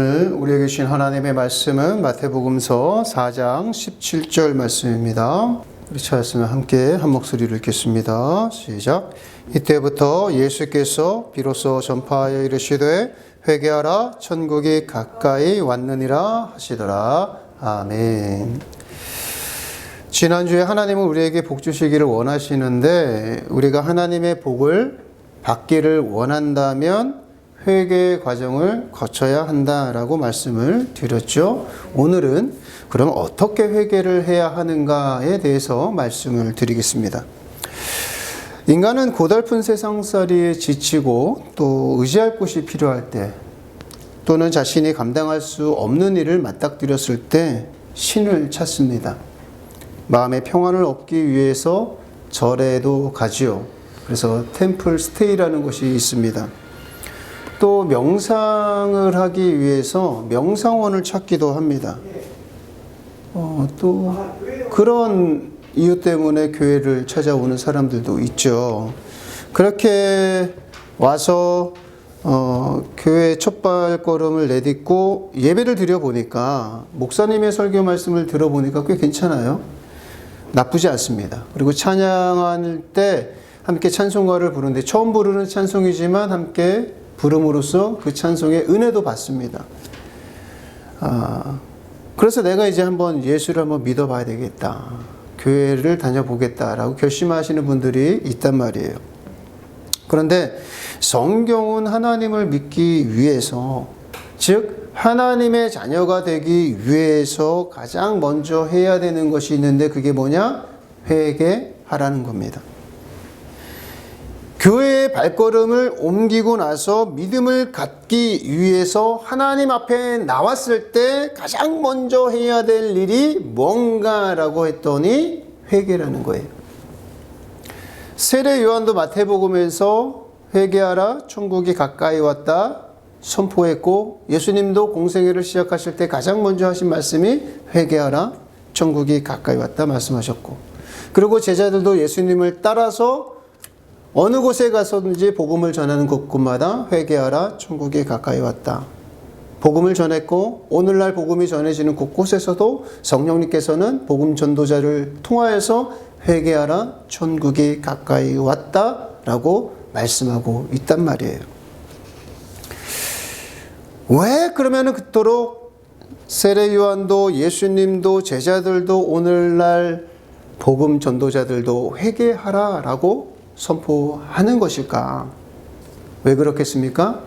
오늘 우리에게 주신 하나님의 말씀은 마태복음서 4장 17절 말씀입니다. 우리 찾았으면 함께 한 목소리로 읽겠습니다. 시작. 이때부터 예수께서 비로소 전파하여 이르시되 회개하라 천국이 가까이 왔느니라 하시더라. 아멘. 지난주에 하나님은 우리에게 복 주시기를 원하시는데 우리가 하나님의 복을 받기를 원한다면 회개 과정을 거쳐야 한다라고 말씀을 드렸죠. 오늘은 그럼 어떻게 회개를 해야 하는가에 대해서 말씀을 드리겠습니다. 인간은 고달픈 세상살이에 지치고 또 의지할 곳이 필요할 때 또는 자신이 감당할 수 없는 일을 맞닥뜨렸을 때 신을 찾습니다. 마음의 평안을 얻기 위해서 절에도 가지요. 그래서 템플 스테이라는 곳이 있습니다. 또 명상을 하기 위해서 명상원을 찾기도 합니다. 어, 또 그런 이유 때문에 교회를 찾아오는 사람들도 있죠. 그렇게 와서 어, 교회 첫 발 걸음을 내딛고 예배를 드려 보니까 목사님의 설교 말씀을 들어보니까 꽤 괜찮아요. 나쁘지 않습니다. 그리고 찬양할 때 함께 찬송가를 부르는데 처음 부르는 찬송이지만 함께 부름으로써 그 찬송의 은혜도 받습니다. 아, 그래서 내가 이제 한번 예수를 한번 믿어봐야 되겠다. 교회를 다녀보겠다라고 결심하시는 분들이 있단 말이에요. 그런데 성경은 하나님을 믿기 위해서, 즉, 하나님의 자녀가 되기 위해서 가장 먼저 해야 되는 것이 있는데 그게 뭐냐? 회개하라는 겁니다. 교회의 발걸음을 옮기고 나서 믿음을 갖기 위해서 하나님 앞에 나왔을 때 가장 먼저 해야 될 일이 뭔가라고 했더니 회개라는 거예요. 세례 요한도 마태복음에서 회개하라 천국이 가까이 왔다 선포했고 예수님도 공생애를 시작하실 때 가장 먼저 하신 말씀이 회개하라 천국이 가까이 왔다 말씀하셨고 그리고 제자들도 예수님을 따라서 어느 곳에 가서든지 복음을 전하는 곳곳마다 회개하라 천국이 가까이 왔다. 복음을 전했고 오늘날 복음이 전해지는 곳곳에서도 성령님께서는 복음 전도자를 통하여서 회개하라 천국이 가까이 왔다라고 말씀하고 있단 말이에요. 왜 그러면은 그토록 세례 요한도 예수님도 제자들도 오늘날 복음 전도자들도 회개하라라고 선포하는 것일까? 왜 그렇겠습니까?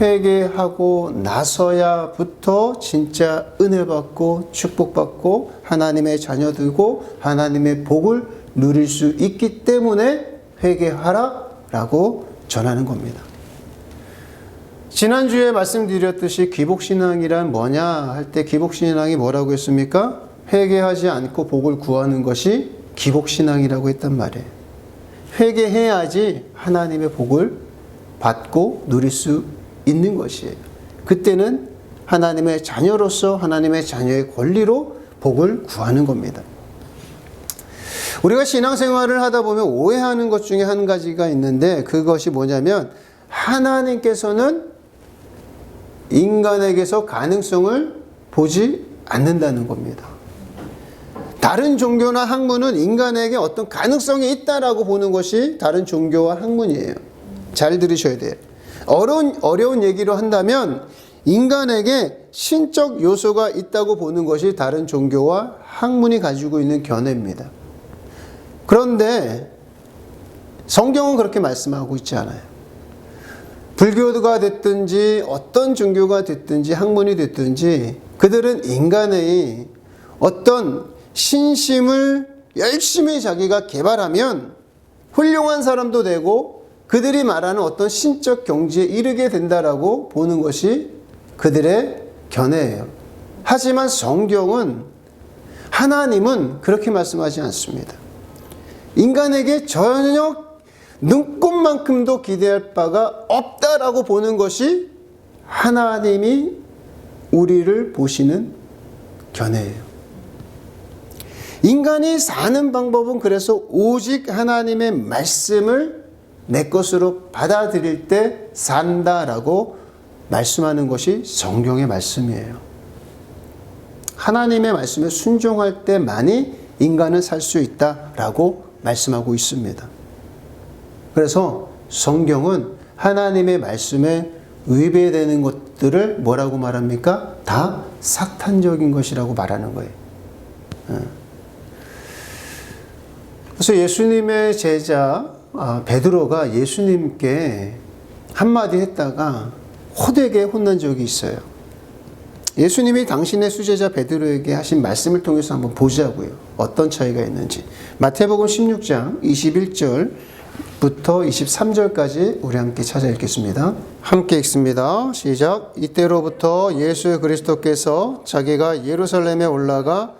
회개하고 나서야부터 진짜 은혜 받고 축복받고 하나님의 자녀들고 하나님의 복을 누릴 수 있기 때문에 회개하라 라고 전하는 겁니다. 지난주에 말씀드렸듯이 기복신앙이란 뭐냐 할 때 기복신앙이 뭐라고 했습니까? 회개하지 않고 복을 구하는 것이 기복신앙이라고 했단 말이에요. 회개해야지 하나님의 복을 받고 누릴 수 있는 것이에요. 그때는 하나님의 자녀로서 하나님의 자녀의 권리로 복을 구하는 겁니다. 우리가 신앙생활을 하다 보면 오해하는 것 중에 한 가지가 있는데 그것이 뭐냐면 하나님께서는 인간에게서 가능성을 보지 않는다는 겁니다. 다른 종교나 학문은 인간에게 어떤 가능성이 있다라고 보는 것이 다른 종교와 학문이에요. 잘 들으셔야 돼요. 어려운, 어려운 얘기로 한다면 인간에게 신적 요소가 있다고 보는 것이 다른 종교와 학문이 가지고 있는 견해입니다. 그런데 성경은 그렇게 말씀하고 있지 않아요. 불교가 됐든지 어떤 종교가 됐든지 학문이 됐든지 그들은 인간의 어떤 신심을 열심히 자기가 개발하면 훌륭한 사람도 되고 그들이 말하는 어떤 신적 경지에 이르게 된다라고 보는 것이 그들의 견해예요. 하지만 성경은 하나님은 그렇게 말씀하지 않습니다. 인간에게 전혀 눈꽃만큼도 기대할 바가 없다라고 보는 것이 하나님이 우리를 보시는 견해예요. 인간이 사는 방법은 그래서 오직 하나님의 말씀을 내 것으로 받아들일 때 산다라고 말씀하는 것이 성경의 말씀이에요. 하나님의 말씀에 순종할 때만이 인간은 살 수 있다라고 말씀하고 있습니다. 그래서 성경은 하나님의 말씀에 위배되는 것들을 뭐라고 말합니까? 다 사탄적인 것이라고 말하는 거예요. 예. 그래서 예수님의 제자 아, 베드로가 예수님께 한마디 했다가 호되게 혼난 적이 있어요. 예수님이 당신의 수제자 베드로에게 하신 말씀을 통해서 한번 보자고요. 어떤 차이가 있는지. 마태복음 16장 21절부터 23절까지 우리 함께 찾아 읽겠습니다. 함께 읽습니다. 시작. 이때로부터 예수 그리스도께서 자기가 예루살렘에 올라가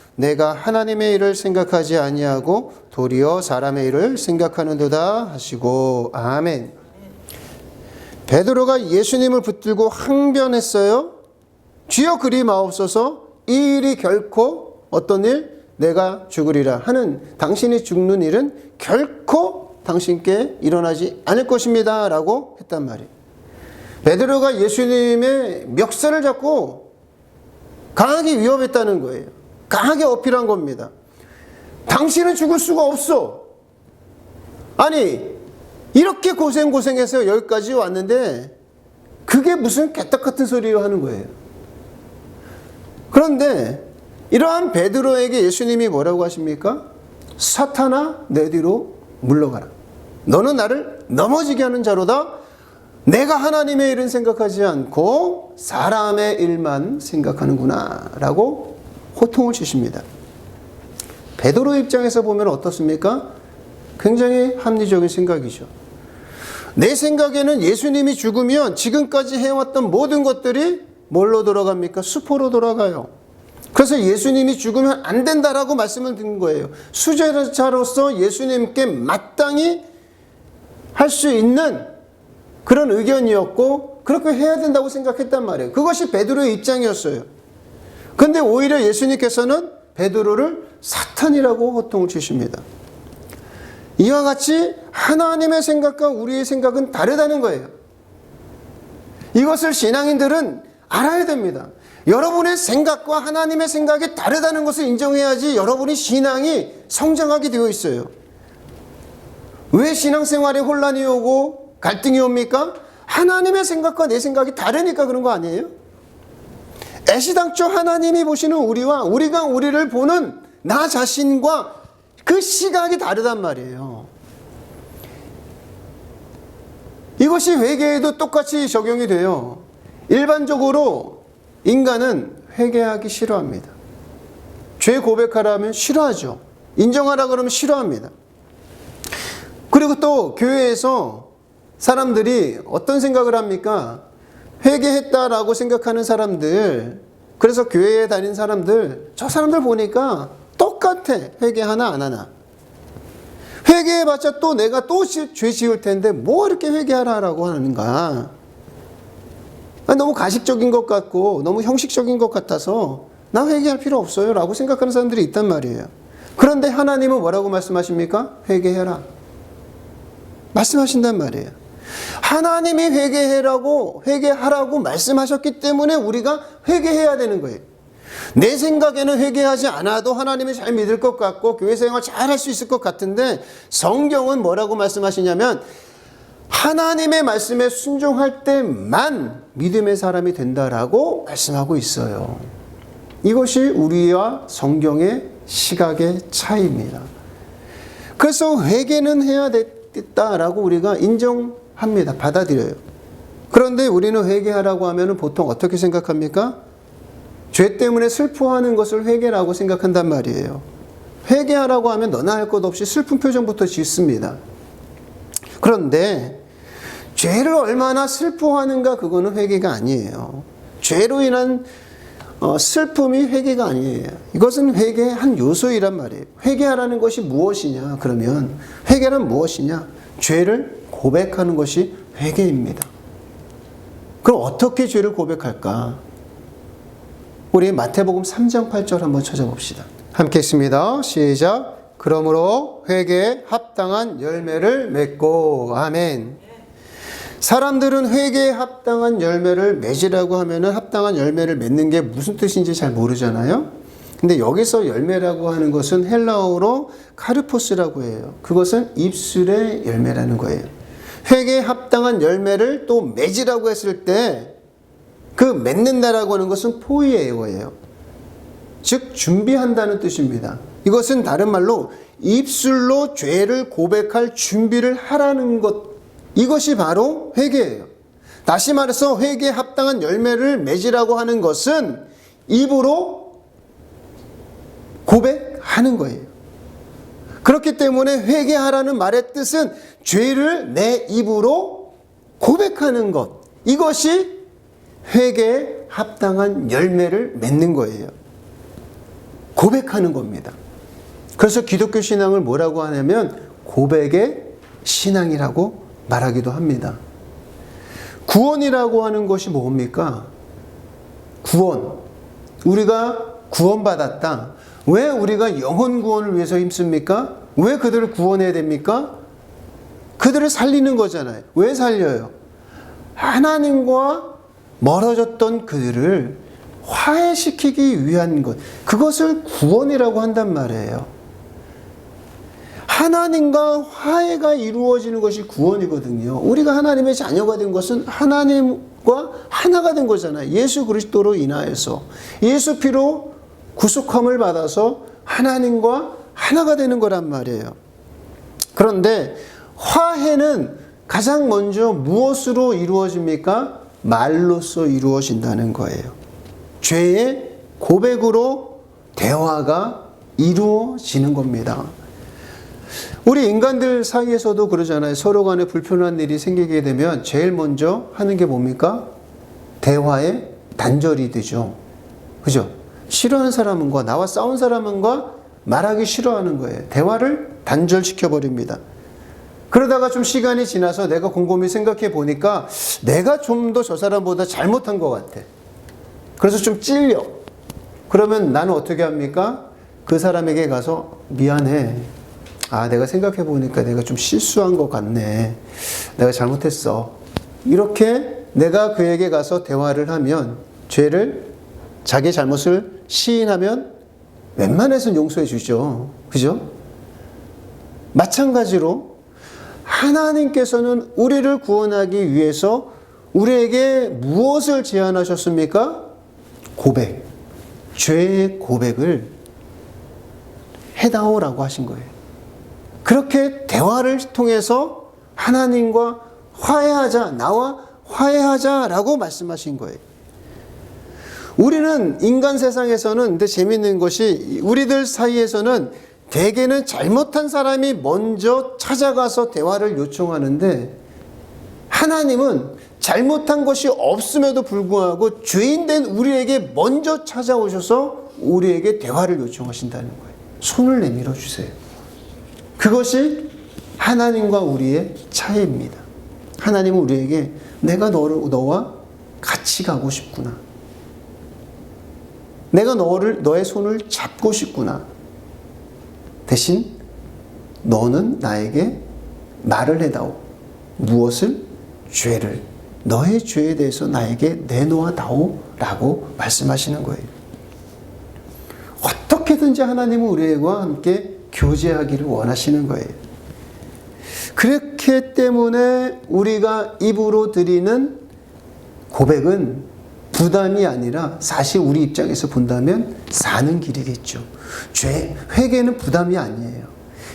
내가 하나님의 일을 생각하지 아니하고 도리어 사람의 일을 생각하는도다 하시고 아멘. 베드로가 예수님을 붙들고 항변했어요. 주여 그리 마옵소서 이 일이 결코 어떤 일 내가 죽으리라 하는 당신이 죽는 일은 결코 당신께 일어나지 않을 것입니다. 라고 했단 말이에요. 베드로가 예수님의 멱살을 잡고 강하게 위협했다는 거예요. 강하게 어필한 겁니다. 당신은 죽을 수가 없어. 아니, 이렇게 고생고생해서 여기까지 왔는데, 그게 무슨 개떡 같은 소리를 하는 거예요. 그런데, 이러한 베드로에게 예수님이 뭐라고 하십니까? 사탄아, 내 뒤로 물러가라. 너는 나를 넘어지게 하는 자로다. 내가 하나님의 일은 생각하지 않고 사람의 일만 생각하는구나. 라고 호통을 치십니다. 베드로 입장에서 보면 어떻습니까? 굉장히 합리적인 생각이죠. 내 생각에는 예수님이 죽으면 지금까지 해왔던 모든 것들이 뭘로 돌아갑니까? 수포로 돌아가요. 그래서 예수님이 죽으면 안 된다라고 말씀을 드린 거예요. 수제자로서 예수님께 마땅히 할 수 있는 그런 의견이었고 그렇게 해야 된다고 생각했단 말이에요. 그것이 베드로의 입장이었어요. 근데 오히려 예수님께서는 베드로를 사탄이라고 호통을 치십니다. 이와 같이 하나님의 생각과 우리의 생각은 다르다는 거예요. 이것을 신앙인들은 알아야 됩니다. 여러분의 생각과 하나님의 생각이 다르다는 것을 인정해야지 여러분이 신앙이 성장하게 되어 있어요. 왜 신앙생활에 혼란이 오고 갈등이 옵니까? 하나님의 생각과 내 생각이 다르니까 그런 거 아니에요? 애시당초 하나님이 보시는 우리와 우리가 우리를 보는 나 자신과 그 시각이 다르단 말이에요. 이것이 회개에도 똑같이 적용이 돼요. 일반적으로 인간은 회개하기 싫어합니다. 죄 고백하라 면 싫어하죠. 인정하라 그러면 싫어합니다. 그리고 또 교회에서 사람들이 어떤 생각을 합니까? 회개했다라고 생각하는 사람들, 그래서 교회에 다닌 사람들, 저 사람들 보니까 똑같아. 회개 하나 안 하나. 회개해봤자 또 내가 또 죄 지을 텐데 뭐 이렇게 회개하라라고 하는가. 너무 가식적인 것 같고 너무 형식적인 것 같아서 나 회개할 필요 없어요 라고 생각하는 사람들이 있단 말이에요. 그런데 하나님은 뭐라고 말씀하십니까? 회개해라. 말씀하신단 말이에요. 하나님이 회개해라고 회개하라고 말씀하셨기 때문에 우리가 회개해야 되는 거예요. 내 생각에는 회개하지 않아도 하나님을 잘 믿을 것 같고 교회 생활 잘 할 수 있을 것 같은데 성경은 뭐라고 말씀하시냐면 하나님의 말씀에 순종할 때만 믿음의 사람이 된다라고 말씀하고 있어요. 이것이 우리와 성경의 시각의 차이입니다. 그래서 회개는 해야 됐다라고 우리가 인정 합니다. 받아들여요. 그런데 우리는 회개하라고 하면 보통 어떻게 생각합니까? 죄 때문에 슬퍼하는 것을 회개라고 생각한단 말이에요. 회개하라고 하면 너나 할 것 없이 슬픈 표정부터 짓습니다. 그런데 죄를 얼마나 슬퍼하는가 그거는 회개가 아니에요. 죄로 인한 어, 슬픔이 회개가 아니에요. 이것은 회개의 한 요소이란 말이에요. 회개하라는 것이 무엇이냐? 그러면 회개는 무엇이냐? 죄를 고백하는 것이 회개입니다. 그럼 어떻게 죄를 고백할까? 우리 마태복음 3장 8절 한번 찾아봅시다. 함께 있습니다. 시작. 그러므로 회개에 합당한 열매를 맺고 아멘. 사람들은 회개에 합당한 열매를 맺으라고 하면은 합당한 열매를 맺는 게 무슨 뜻인지 잘 모르잖아요. 근데 여기서 열매라고 하는 것은 헬라어로 카르포스라고 해요. 그것은 입술의 열매라는 거예요. 회개에 합당한 열매를 또 맺으라고 했을 때 그 맺는다라고 하는 것은 포이에요예요. 즉 준비한다는 뜻입니다. 이것은 다른 말로 입술로 죄를 고백할 준비를 하라는 것 이것이 바로 회개예요. 다시 말해서 회개에 합당한 열매를 맺으라고 하는 것은 입으로 고백하는 거예요. 그렇기 때문에 회개하라는 말의 뜻은 죄를 내 입으로 고백하는 것. 이것이 회개에 합당한 열매를 맺는 거예요. 고백하는 겁니다. 그래서 기독교 신앙을 뭐라고 하냐면 고백의 신앙이라고 말하기도 합니다. 구원이라고 하는 것이 뭡니까? 구원. 우리가 구원받았다. 왜 우리가 영혼 구원을 위해서 힘씁니까? 왜 그들을 구원해야 됩니까? 그들을 살리는 거잖아요. 왜 살려요? 하나님과 멀어졌던 그들을 화해시키기 위한 것. 그것을 구원이라고 한단 말이에요. 하나님과 화해가 이루어지는 것이 구원이거든요. 우리가 하나님의 자녀가 된 것은 하나님과 하나가 된 거잖아요. 예수 그리스도로 인하여서 예수 피로 구속함을 받아서 하나님과 하나가 되는 거란 말이에요. 그런데 화해는 가장 먼저 무엇으로 이루어집니까? 말로써 이루어진다는 거예요. 죄의 고백으로 대화가 이루어지는 겁니다. 우리 인간들 사이에서도 그러잖아요. 서로 간에 불편한 일이 생기게 되면 제일 먼저 하는 게 뭡니까? 대화의 단절이 되죠. 그죠? 싫어하는 사람과 나와 싸운 사람과 말하기 싫어하는 거예요. 대화를 단절시켜 버립니다. 그러다가 좀 시간이 지나서 내가 곰곰이 생각해 보니까 내가 좀 더 저 사람보다 잘못한 것 같아. 그래서 좀 찔려. 그러면 나는 어떻게 합니까? 그 사람에게 가서 미안해. 아, 내가 생각해 보니까 내가 좀 실수한 것 같네. 내가 잘못했어. 이렇게 내가 그에게 가서 대화를 하면 죄를 자기 잘못을 시인하면 웬만해서는 용서해 주죠. 그죠? 마찬가지로 하나님께서는 우리를 구원하기 위해서 우리에게 무엇을 제안하셨습니까? 고백. 죄의 고백을 해다오라고 하신 거예요. 그렇게 대화를 통해서 하나님과 화해하자, 나와 화해하자라고 말씀하신 거예요. 우리는 인간 세상에서는 근데 재밌는 것이 우리들 사이에서는 대개는 잘못한 사람이 먼저 찾아가서 대화를 요청하는데 하나님은 잘못한 것이 없음에도 불구하고 죄인된 우리에게 먼저 찾아오셔서 우리에게 대화를 요청하신다는 거예요. 손을 내밀어 주세요. 그것이 하나님과 우리의 차이입니다. 하나님은 우리에게 내가 너와 같이 가고 싶구나. 내가 너를, 너의 손을 잡고 싶구나. 대신 너는 나에게 말을 해다오. 무엇을? 죄를. 너의 죄에 대해서 나에게 내놓아 다오. 라고 말씀하시는 거예요. 어떻게든지 하나님은 우리와 함께 교제하기를 원하시는 거예요. 그렇기 때문에 우리가 입으로 드리는 고백은 부담이 아니라 사실 우리 입장에서 본다면 사는 길이겠죠. 죄, 회개는 부담이 아니에요.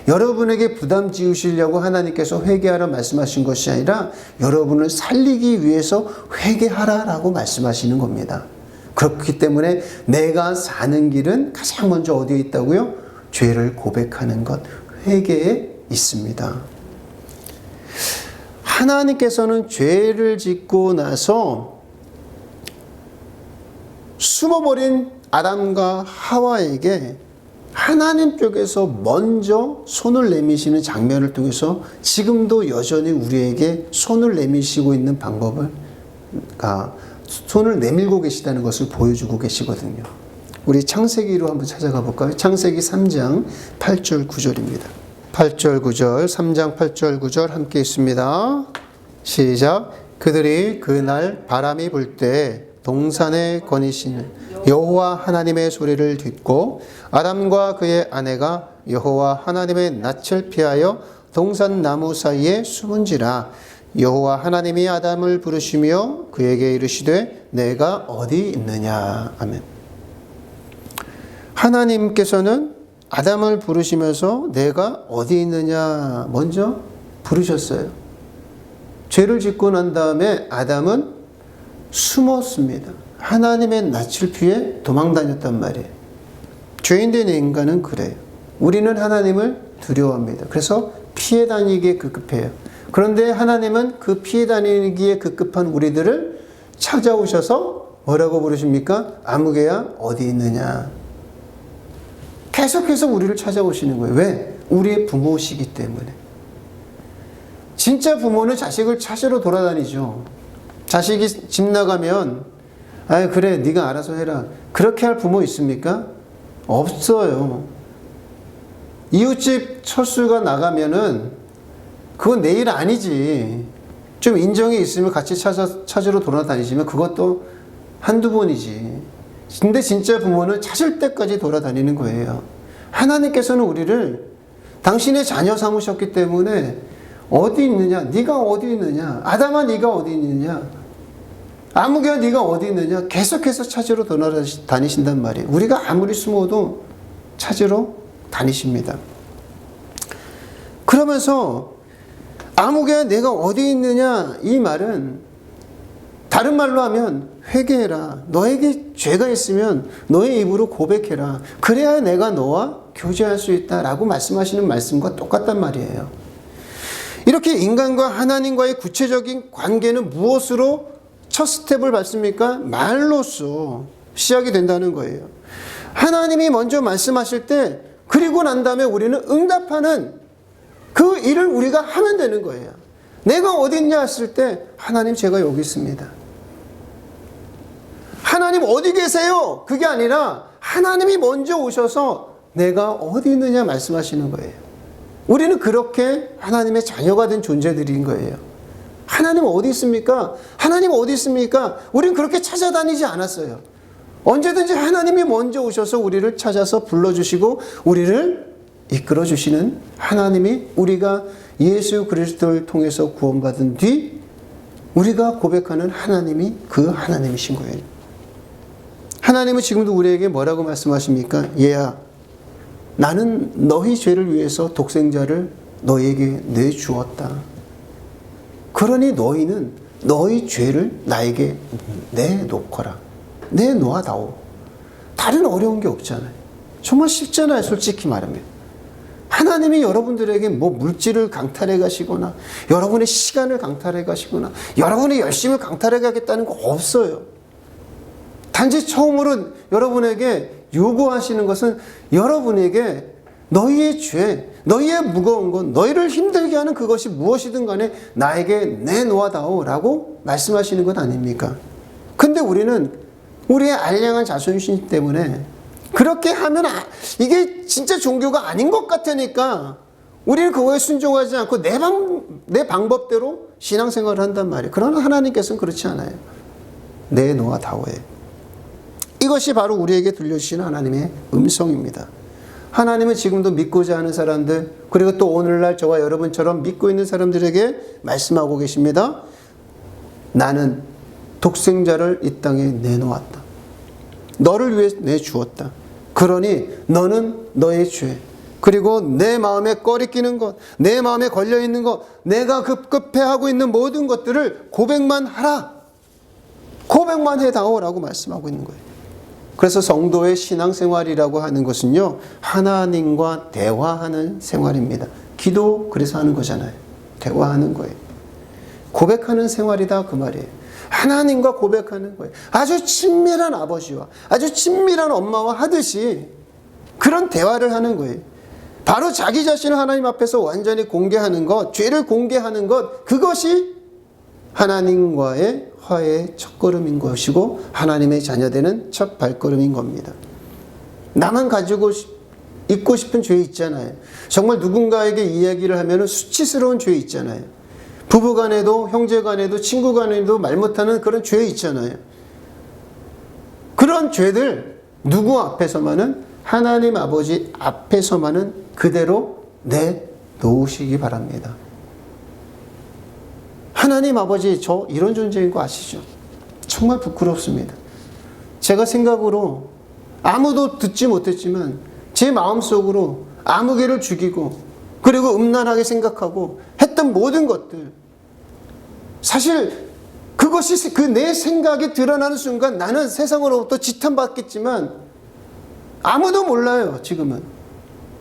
여러분에게 부담 지우시려고 하나님께서 회개하라 말씀하신 것이 아니라 여러분을 살리기 위해서 회개하라라고 말씀하시는 겁니다. 그렇기 때문에 내가 사는 길은 가장 먼저 어디에 있다고요? 죄를 고백하는 것, 회개에 있습니다. 하나님께서는 죄를 짓고 나서 숨어버린 아담과 하와에게 하나님 쪽에서 먼저 손을 내미시는 장면을 통해서 지금도 여전히 우리에게 손을 내미시고 있는 방법을 아, 손을 내밀고 계시다는 것을 보여주고 계시거든요. 우리 창세기로 한번 찾아가 볼까요? 창세기 3장 8절 9절입니다. 8절 9절 3장 8절 9절 함께 있습니다. 시작. 그들이 그날 바람이 불때 동산에 거니시는 여호와 하나님의 소리를 듣고 아담과 그의 아내가 여호와 하나님의 낯을 피하여 동산 나무 사이에 숨은지라 여호와 하나님이 아담을 부르시며 그에게 이르시되 내가 어디 있느냐 아멘. 하나님께서는 아담을 부르시면서 내가 어디 있느냐 먼저 부르셨어요. 죄를 짓고 난 다음에 아담은 숨었습니다. 하나님의 낯을 피해 도망 다녔단 말이에요. 죄인된 인간은 그래요. 우리는 하나님을 두려워합니다. 그래서 피해 다니기에 급급해요. 그런데 하나님은 그 피해 다니기에 급급한 우리들을 찾아오셔서 뭐라고 부르십니까? 아무개야 어디 있느냐? 계속해서 우리를 찾아오시는 거예요. 왜? 우리의 부모시기 때문에. 진짜 부모는 자식을 찾으러 돌아다니죠. 자식이 집 나가면 아 그래 네가 알아서 해라. 그렇게 할 부모 있습니까? 없어요. 이웃집 철수가 나가면은 그건 내일 아니지. 좀 인정이 있으면 같이 찾아, 찾으러 돌아다니시면 그것도 한두 번이지. 근데 진짜 부모는 찾을 때까지 돌아다니는 거예요. 하나님께서는 우리를 당신의 자녀 삼으셨기 때문에 어디 있느냐? 네가 어디 있느냐? 아담아 네가 어디 있느냐? 아무개야 네가 어디 있느냐? 계속해서 찾으러 돌아다니신단 말이에요. 우리가 아무리 숨어도 찾으러 다니십니다. 그러면서 아무개야 내가 어디 있느냐? 이 말은 다른 말로 하면 회개해라. 너에게 죄가 있으면 너의 입으로 고백해라. 그래야 내가 너와 교제할 수 있다라고 말씀하시는 말씀과 똑같단 말이에요. 이렇게 인간과 하나님과의 구체적인 관계는 무엇으로 첫 스텝을 밟습니까? 말로써 시작이 된다는 거예요. 하나님이 먼저 말씀하실 때 그리고 난 다음에 우리는 응답하는 그 일을 우리가 하면 되는 거예요. 내가 어디 있냐 했을 때 하나님 제가 여기 있습니다. 하나님 어디 계세요? 그게 아니라 하나님이 먼저 오셔서 내가 어디 있느냐 말씀하시는 거예요. 우리는 그렇게 하나님의 자녀가 된 존재들인 거예요. 하나님 어디 있습니까? 하나님 어디 있습니까? 우리는 그렇게 찾아다니지 않았어요. 언제든지 하나님이 먼저 오셔서 우리를 찾아서 불러주시고 우리를 이끌어 주시는 하나님이 우리가 예수 그리스도를 통해서 구원받은 뒤 우리가 고백하는 하나님이 그 하나님이신 거예요. 하나님은 지금도 우리에게 뭐라고 말씀하십니까? 얘야, 나는 너희 죄를 위해서 독생자를 너에게 내주었다. 그러니 너희는 너희 죄를 나에게 내놓거라. 내놓아다오. 다른 어려운 게 없잖아요. 정말 쉽잖아요, 솔직히 말하면. 하나님이 여러분들에게 뭐 물질을 강탈해 가시거나, 여러분의 시간을 강탈해 가시거나, 여러분의 열심을 강탈해 가겠다는 거 없어요. 단지 처음으로 여러분에게 요구하시는 것은 여러분에게 너희의 죄, 너희의 무거운 것, 너희를 힘들게 하는 그것이 무엇이든 간에 나에게 내놓아다오 라고 말씀하시는 것 아닙니까? 근데 우리는 우리의 알량한 자존심 때문에 그렇게 하면 아, 이게 진짜 종교가 아닌 것 같으니까 우리는 그거에 순종하지 않고 내, 방, 내 방법대로 신앙생활을 한단 말이에요. 그러나 하나님께서는 그렇지 않아요. 내놓아다오에. 이것이 바로 우리에게 들려주시는 하나님의 음성입니다. 하나님은 지금도 믿고자 하는 사람들, 그리고 또 오늘날 저와 여러분처럼 믿고 있는 사람들에게 말씀하고 계십니다. 나는 독생자를 이 땅에 내놓았다. 너를 위해 내주었다. 그러니 너는 너의 죄, 그리고 내 마음에 꺼리끼는 것, 내 마음에 걸려 있는 것, 내가 급급해하고 있는 모든 것들을 고백만 하라. 고백만 해다오라고 말씀하고 있는 거예요. 그래서 성도의 신앙생활이라고 하는 것은요, 하나님과 대화하는 생활입니다. 기도 그래서 하는 거잖아요. 대화하는 거예요. 고백하는 생활이다 그 말이에요. 하나님과 고백하는 거예요. 아주 친밀한 아버지와 아주 친밀한 엄마와 하듯이 그런 대화를 하는 거예요. 바로 자기 자신을 하나님 앞에서 완전히 공개하는 것, 죄를 공개하는 것, 그것이 하나님과의 화해의 첫걸음인 것이고 하나님의 자녀되는 첫 발걸음인 겁니다. 나만 가지고 싶- 있고 싶은 죄 있잖아요. 정말 누군가에게 이야기를 하면 수치스러운 죄 있잖아요. 부부 간에도 형제 간에도 친구 간에도 말 못하는 그런 죄 있잖아요. 그런 죄들 누구 앞에서만은 하나님 아버지 앞에서만은 그대로 내놓으시기 바랍니다. 하나님 아버지 저 이런 존재인 거 아시죠? 정말 부끄럽습니다. 제가 생각으로 아무도 듣지 못했지만 제 마음속으로 아무개를 죽이고 그리고 음란하게 생각하고 했던 모든 것들 사실 그것이 그 내 생각이 드러나는 순간 나는 세상으로부터 지탄받겠지만 아무도 몰라요 지금은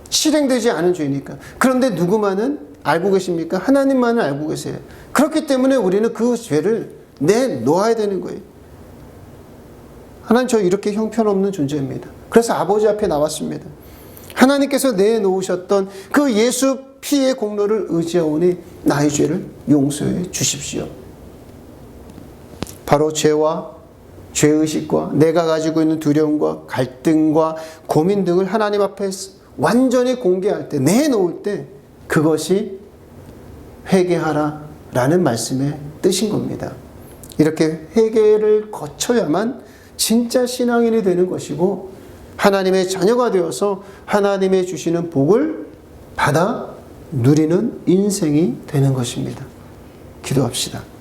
실행되지 않은 죄니까 그런데 누구만은 알고 계십니까? 하나님만은 알고 계세요 그렇기 때문에 우리는 그 죄를 내놓아야 되는 거예요 하나님 저 이렇게 형편없는 존재입니다 그래서 아버지 앞에 나왔습니다 하나님께서 내놓으셨던 그 예수 피의 공로를 의지하오니 나의 죄를 용서해 주십시오. 바로 죄와 죄의식과 내가 가지고 있는 두려움과 갈등과 고민 등을 하나님 앞에 완전히 공개할 때, 내놓을 때 그것이 회개하라 라는 말씀의 뜻인 겁니다. 이렇게 회개를 거쳐야만 진짜 신앙인이 되는 것이고 하나님의 자녀가 되어서 하나님의 주시는 복을 받아 누리는 인생이 되는 것입니다. 기도합시다.